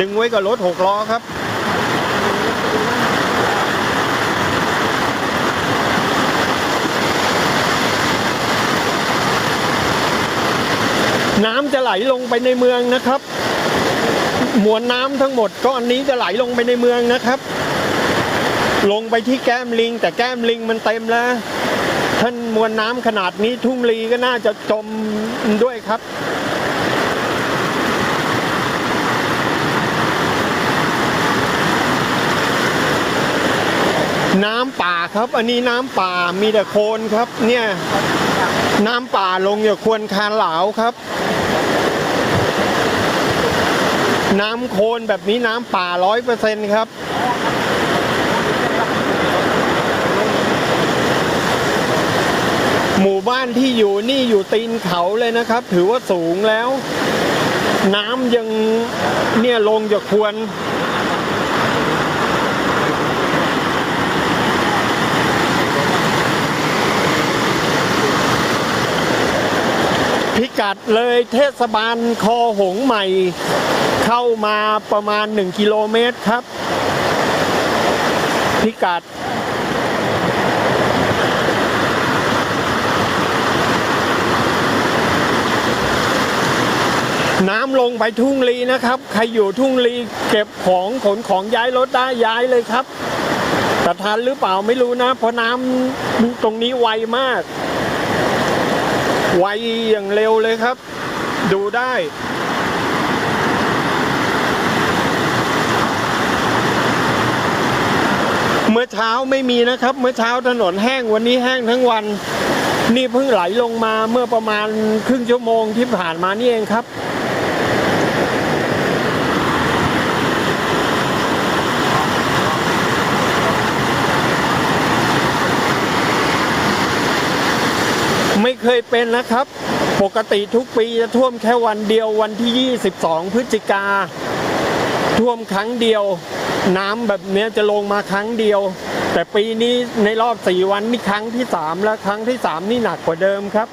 ดึงไว้กับรถหกล้อครับน้ำจะไหลลงไปในเมืองนะครับ มวลน้ำทั้งหมดก้อนนี้จะไหลลงไปในเมืองนะครับ ลงไปที่แก้มลิง แต่แก้มลิงมันเต็มแล้ว ท่านมวลน้ำขนาดนี้ทุ่งลีก็น่าจะจมด้วยครับ น้ำป่าครับ อันนี้น้ำป่ามีแต่โคลนครับ เนี่ย น้ำป่าลงอย่าควรคานเหลาครับ น้ำโคลนแบบนี้น้ำป่าร้อยเปอร์เซ็นต์ครับหมู่บ้านที่อยู่นี่อยู่ตีนเขาเลยนะครับ ถือว่าสูงแล้ว น้ำยังเนี่ยลงจากควร พิกัดเลยเทศบาลคอหงใหม่ เข้ามาประมาณ 1 กิโลเมตรครับ พิกัด น้ำลงไปทุ่งลีนะครับ ใครอยู่ทุ่งลีเก็บของขนของย้ายรถได้ย้ายเลยครับแต่ทันหรือเปล่าไม่รู้นะ เพราะน้ำตรงนี้ไวมาก ไวอย่างเร็วเลยครับ ดูได้ เมื่อเช้าไม่มีนะครับ เมื่อเช้าถนนแห้งวันนี้แห้งทั้งวัน นี่เพิ่งไหลลงมาเมื่อประมาณครึ่งชั่วโมงที่ผ่านมานี่เองครับ ไม่เคยเป็นนะครับ ปกติทุกปีจะท่วมแค่วันเดียววันที่ 22 พฤศจิกา ท่วมครั้งเดียว น้ำแบบเนี้ยจะลงมาครั้งเดียว แต่ปีนี้ในรอบ 4 วันนี่ครั้งที่ 3 แล้วครั้งที่ 3 นี่หนักกว่าเดิมครับ